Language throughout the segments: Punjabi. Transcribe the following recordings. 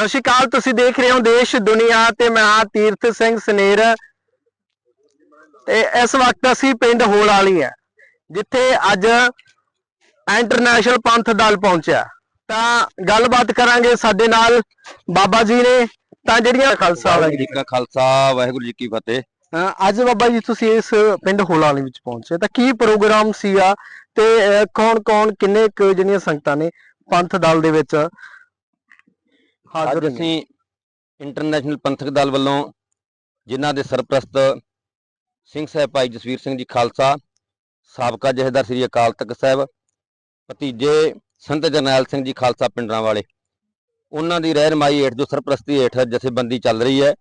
ਸਤਿ ਸ਼੍ਰੀ ਅਕਾਲ ਤੁਸੀਂ ਦੇਖ ਰਹੇ ਹੋ ਦੇਸ਼ ਦੁਨੀਆ ਤੇ ਮੈਂ ਹਾਂ ਤੀਰਥ ਸਿੰਘ ਸਨੇਰ। ਤੇ ਇਸ ਵਕਤ ਅਸੀਂ ਪਿੰਡ ਹੋਲ ਵਾਲੀ ਹੈ ਜਿੱਥੇ ਅੱਜ ਇੰਟਰਨੈਸ਼ਨਲ ਪੰਥ ਦਲ ਪਹੁੰਚਿਆ। ਤਾਂ ਗੱਲਬਾਤ ਕਰਾਂਗੇ ਸਾਡੇ ਨਾਲ ਬਾਬਾ ਜੀ ਨੇ ਤਾਂ ਜਿਹੜੀਆਂ ਖਾਲਸਾ ਵਾਹਿਗੁਰੂ ਜੀ ਕਾ ਖਾਲਸਾ ਵਾਹਿਗੁਰੂ ਜੀ ਕੀ ਫਤਿਹ। ਅਹ ਅੱਜ ਬਾਬਾ ਜੀ ਤੁਸੀਂ ਇਸ ਪਿੰਡ ਹੋਲ ਵਾਲੀ ਵਿੱਚ ਪਹੁੰਚੇ ਤਾਂ ਕੀ ਪ੍ਰੋਗਰਾਮ ਸੀਗਾ ਤੇ ਕੌਣ ਕੌਣ ਕਿੰਨੇ ਕੁ ਜਿਹੜੀਆਂ ਸੰਗਤਾਂ ਨੇ ਪੰਥ ਦਲ ਦੇ ਵਿੱਚ? ਹਾਜ਼ਰ ਅਸੀਂ ਇੰਟਰਨੈਸ਼ਨਲ ਪੰਥਕ ਦਲ ਵੱਲੋਂ ਜਿਨ੍ਹਾਂ ਦੇ ਸਰਪ੍ਰਸਤ ਸਿੰਘ ਸਾਹਿਬ ਭਾਈ ਜਸਵੀਰ ਸਿੰਘ ਜੀ ਖਾਲਸਾ ਸਾਬਕਾ ਜਥੇਦਾਰ ਸ੍ਰੀ ਅਕਾਲ ਤਖਤ ਸਾਹਿਬ ਭਤੀਜੇ ਸੰਤ ਜਰਨੈਲ ਸਿੰਘ ਜੀ ਖਾਲਸਾ ਪਿੰਡਰਾਂ ਵਾਲੇ ਉਹਨਾਂ ਦੀ ਰਹਿਨਮਾਈ ਹੇਠ ਜੋ ਸਰਪ੍ਰਸਤੀ ਹੇਠ ਜਥੇਬੰਦੀ ਚੱਲ ਰਹੀ ਹੈ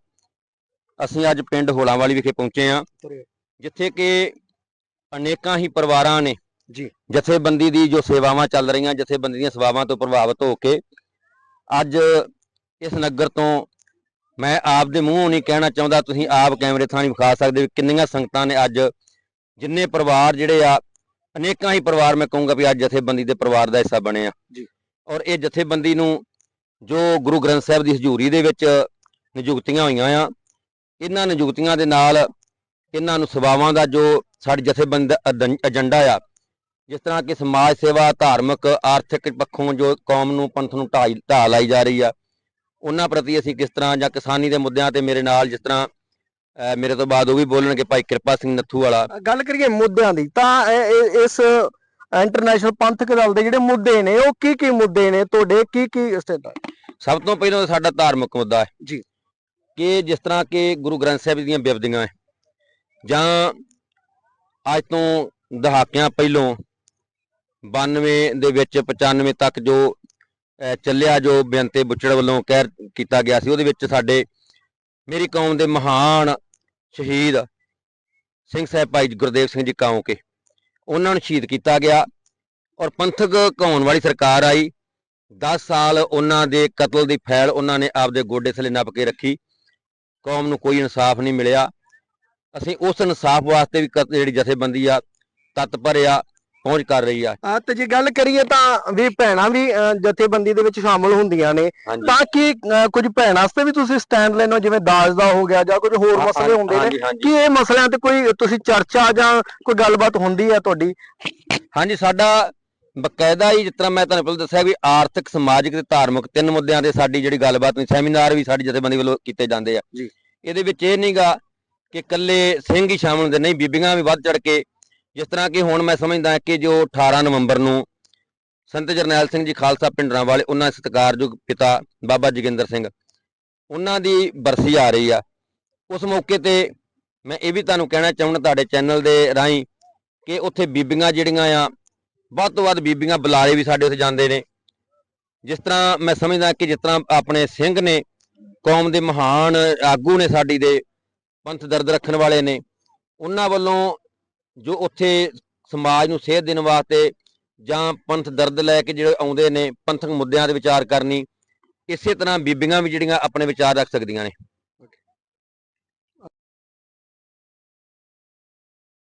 ਅਸੀਂ ਅੱਜ ਪਿੰਡ ਹੋਲਾਂ ਵਾਲੀ ਵਿਖੇ ਪਹੁੰਚੇ ਹਾਂ ਜਿੱਥੇ ਕਿ ਅਨੇਕਾਂ ਹੀ ਪਰਿਵਾਰਾਂ ਨੇ ਜੀ। ਜਥੇਬੰਦੀ ਦੀ ਜੋ ਸੇਵਾਵਾਂ ਚੱਲ ਰਹੀਆਂ ਜਥੇਬੰਦੀ ਦੀਆਂ ਸੇਵਾਵਾਂ ਤੋਂ ਪ੍ਰਭਾਵਿਤ ਹੋ ਕੇ ਅੱਜ ਇਸ ਨਗਰ ਤੋਂ ਮੈਂ ਆਪ ਦੇ ਮੂੰਹੋਂ ਨਹੀਂ ਕਹਿਣਾ ਚਾਹੁੰਦਾ ਤੁਸੀਂ ਆਪ ਕੈਮਰੇ ਥਾਣੀ ਵਿਖਾ ਸਕਦੇ ਹੋ ਕਿੰਨੀਆਂ ਸੰਗਤਾਂ ਨੇ ਅੱਜ ਜਿੰਨੇ ਪਰਿਵਾਰ ਜਿਹੜੇ ਆ ਅਨੇਕਾਂ ਹੀ ਪਰਿਵਾਰ ਮੈਂ ਕਹੂੰਗਾ ਵੀ ਅੱਜ ਜਥੇਬੰਦੀ ਦੇ ਪਰਿਵਾਰ ਦਾ ਹਿੱਸਾ ਬਣੇ ਆ ਜੀ। ਔਰ ਇਹ ਜਥੇਬੰਦੀ ਨੂੰ ਜੋ ਗੁਰੂ ਗ੍ਰੰਥ ਸਾਹਿਬ ਦੀ ਹਜ਼ੂਰੀ ਦੇ ਵਿੱਚ ਨਿਯੁਕਤੀਆਂ ਹੋਈਆਂ ਆ ਇਹਨਾਂ ਨਿਯੁਕਤੀਆਂ ਦੇ ਨਾਲ ਇਹਨਾਂ ਨੂੰ ਸੇਵਾਵਾਂ ਦਾ ਜੋ ਸਾਡੀ ਜਥੇਬੰਦੀ ਏਜੰਡਾ ਆ ਜਿਸ ਤਰ੍ਹਾਂ ਕਿ ਸਮਾਜ ਸੇਵਾ ਧਾਰਮਿਕ ਆਰਥਿਕ ਪੱਖੋਂ ਜੋ ਕੌਮ ਨੂੰ ਪੰਥ ਨੂੰ ਢਾਈ ਢਾਹ ਲਾਈ ਜਾ ਰਹੀ ਆ ਉਹਨਾਂ ਪ੍ਰਤੀ ਅਸੀਂ ਕਿਸ ਤਰ੍ਹਾਂ ਜਾਂ ਕਿਸਾਨੀ ਦੇ ਮੁੱਦਿਆਂ ਤੇ ਮੇਰੇ ਨਾਲ ਜਿਸ ਤਰ੍ਹਾਂ ਮੇਰੇ ਤੋਂ ਬਾਅਦ ਉਹ ਵੀ ਬੋਲਣਗੇ ਭਾਈ ਕਿਰਪਾ ਸਿੰਘ ਨੱਥੂ ਵਾਲਾ। ਗੱਲ ਕਰੀਏ ਮੁੱਦਿਆਂ ਦੀ ਤਾਂ ਇਸ ਇੰਟਰਨੈਸ਼ਨਲ ਪੰਥਕ ਦਲ ਦੇ ਜਿਹੜੇ ਮੁੱਦੇ ਨੇ ਉਹ ਕੀ ਕੀ ਮੁੱਦੇ ਨੇ ਤੁਹਾਡੇ? ਕੀ ਕੀ ਸਟੇਟਾਂ ਸਭ ਤੋਂ ਪਹਿਲਾਂ ਸਾਡਾ ਧਾਰਮਿਕ ਮੁੱਦਾ ਹੈ। ਜੀ। ਕਿ ਜਿਸ ਤਰ੍ਹਾਂ ਕਿ ਗੁਰੂ ਗ੍ਰੰਥ ਸਾਹਿਬ ਦੀਆਂ ਬਿਰਧੀਆਂ ਹੈ ਜਾਂ ਅੱਜ ਤੋਂ ਦਹਾਕਿਆਂ ਪਹਿਲੋਂ 92 ਦੇ ਵਿੱਚ 95 ਤੱਕ ਜੋ ਚੱਲਿਆ ਜੋ ਬੇਅੰਤੇ ਬੁੱਚੜ ਵੱਲੋਂ ਕਹਿ ਕੀਤਾ ਗਿਆ ਸੀ, ਉਹਦੇ ਵਿੱਚ ਸਾਡੇ ਮੇਰੀ ਕੌਮ ਦੇ ਮਹਾਨ ਸ਼ਹੀਦ ਸਿੰਘ ਸਾਹਿਬ ਭਾਈ ਗੁਰਦੇਵ ਸਿੰਘ ਜੀ ਕਾਉਂਕੇ ਉਹਨਾਂ ਨੂੰ ਸ਼ਹੀਦ ਕੀਤਾ ਗਿਆ ਔਰ ਪੰਥਕ ਘਾਉਣ ਵਾਲੀ ਸਰਕਾਰ ਆਈ 10 ਸਾਲ ਉਹਨਾਂ ਦੇ ਕਤਲ ਦੀ ਫੈਲ ਉਹਨਾਂ ਨੇ ਆਪਦੇ ਗੋਡੇ ਥੱਲੇ ਨੱਪ ਕੇ ਰੱਖੀ, ਕੌਮ ਨੂੰ ਕੋਈ ਇਨਸਾਫ ਨਹੀਂ ਮਿਲਿਆ, ਅਸੀਂ ਉਸ ਇਨਸਾਫ ਵਾਸਤੇ ਵੀ ਕ- ਜਿਹੜੀ ਜਥੇਬੰਦੀ ਆ ਤਤਪਰ ਆ ਪਹੁੰਚ ਕਰ ਰਹੀ ਆ। ਆ ਤੇ ਜੇ ਗੱਲ ਕਰੀਏ ਤਾਂ ਵੀ ਭੈਣਾਂ ਵੀ ਜਥੇਬੰਦੀ ਦੇ ਵਿੱਚ ਸ਼ਾਮਲ ਹੁੰਦੀਆਂ ਨੇ। ਹਾਂਜੀ। ਤਾਂ ਕੀ ਕੁਝ ਭੈਣਾਂ ਵਾਸਤੇ ਵੀ ਤੁਸੀਂ ਸਟੈਂਡ ਲੈਣੋ ਜਿਵੇਂ ਦਾਜ ਦਾ ਹੋ ਗਿਆ ਜਾਂ ਕੁਝ ਹੋਰ ਹਾਂ- ਮਸਲੇ ਹੁੰਦੇ ਨੇ? ਹਾਂਜੀ ਹਾਂਜੀ। ਕੀ ਇਹ ਮਸਲਿਆਂ ਤੇ ਕੋਈ ਤੁਸੀਂ ਚਰਚਾ ਜਾਂ ਕੋਈ ਗੱਲਬਾਤ ਹੁੰਦੀ ਹੈ ਤੁਹਾਡੀ? ਹਾਂਜੀ ਸਾਡਾ ਬਕਾਇਦਾ ਹੀ ਜਿਸ ਤਰ੍ਹਾਂ ਮੈਂ ਤੁਹਾਨੂੰ ਪਹਿਲਾਂ ਦੱਸਿਆ ਵੀ ਆਰਥਿਕ ਸਮਾਜਿਕ ਤੇ ਧਾਰਮਿਕ ਤਿੰਨ ਮੁੱਦਿਆਂ ਤੇ ਸਾਡੀ ਜਿਹੜੀ ਗੱਲਬਾਤ ਨਹੀਂ ਸੈਮੀਨਾਰ ਵੀ ਸਾਡੀ ਜਥੇਬੰਦੀ ਵੱਲੋਂ ਕੀਤੇ ਜਾਂਦੇ ਆ। ਜੀ। ਇਹਦੇ ਵਿੱਚ ਇਹ ਨਹੀਂਗਾ ਕਿ ਇਕੱਲੇ ਸਿੰਘ ਹੀ ਸ਼ਾਮਲ ਹੁੰਦੇ ਨਹੀਂ ਬੀਬੀਆਂ ਵੀ ਵੱਧ ਚੜ ਕੇ ਜਿਸ ਤਰ੍ਹਾਂ ਕਿ ਹੁਣ ਮੈਂ ਸਮਝਦਾ ਕਿ ਜੋ 18 ਨਵੰਬਰ ਨੂੰ ਸੰਤ ਜਰਨੈਲ ਸਿੰਘ ਜੀ ਖਾਲਸਾ ਪਿੰਡਰਾਂ ਵਾਲੇ ਉਹਨਾਂ ਦੇ ਸਤਿਕਾਰਯੋਗ ਪਿਤਾ ਬਾਬਾ ਜੋਗਿੰਦਰ ਸਿੰਘ, ਉਹਨਾਂ ਦੀ ਬਰਸੀ ਆ ਰਹੀ ਆ। ਉਸ ਮੌਕੇ ਤੇ ਮੈਂ ਇਹ ਵੀ ਤੁਹਾਨੂੰ ਕਹਿਣਾ ਚਾਹੁੰਦਾ ਤੁਹਾਡੇ ਚੈਨਲ ਦੇ ਰਾਹੀਂ ਕਿ ਉੱਥੇ ਬੀਬੀਆਂ ਜਿਹੜੀਆਂ ਆ, ਵੱਧ ਤੋਂ ਵੱਧ ਬੀਬੀਆਂ ਬੁਲਾਰੇ ਵੀ ਸਾਡੇ ਉੱਥੇ ਜਾਂਦੇ ਨੇ। ਜਿਸ ਤਰ੍ਹਾਂ ਮੈਂ ਸਮਝਦਾ ਕਿ ਜਿਸ ਤਰ੍ਹਾਂ ਆਪਣੇ ਸਿੰਘ ਨੇ, ਕੌਮ ਦੇ ਮਹਾਨ ਆਗੂ ਨੇ ਸਾਡੀ ਦੇ, ਪੰਥ ਦਰਦ ਰੱਖਣ ਵਾਲੇ ਨੇ, ਉਹਨਾਂ ਵੱਲੋਂ ਜੋ ਉੱਥੇ ਸਮਾਜ ਨੂੰ ਸੇਧ ਦੇਣ ਵਾਸਤੇ ਜਾਂ ਪੰਥ ਦਰਦ ਲੈ ਕੇ ਜਿਹੜੇ ਆਉਂਦੇ ਨੇ ਪੰਥਕ ਮੁੱਦਿਆਂ ਤੇ ਵਿਚਾਰ ਕਰਨੀ, ਇਸੇ ਤਰ੍ਹਾਂ ਬੀਬੀਆਂ ਵੀ ਜਿਹੜੀਆਂ ਆਪਣੇ ਵਿਚਾਰ ਰੱਖ ਸਕਦੀਆਂ ਨੇ।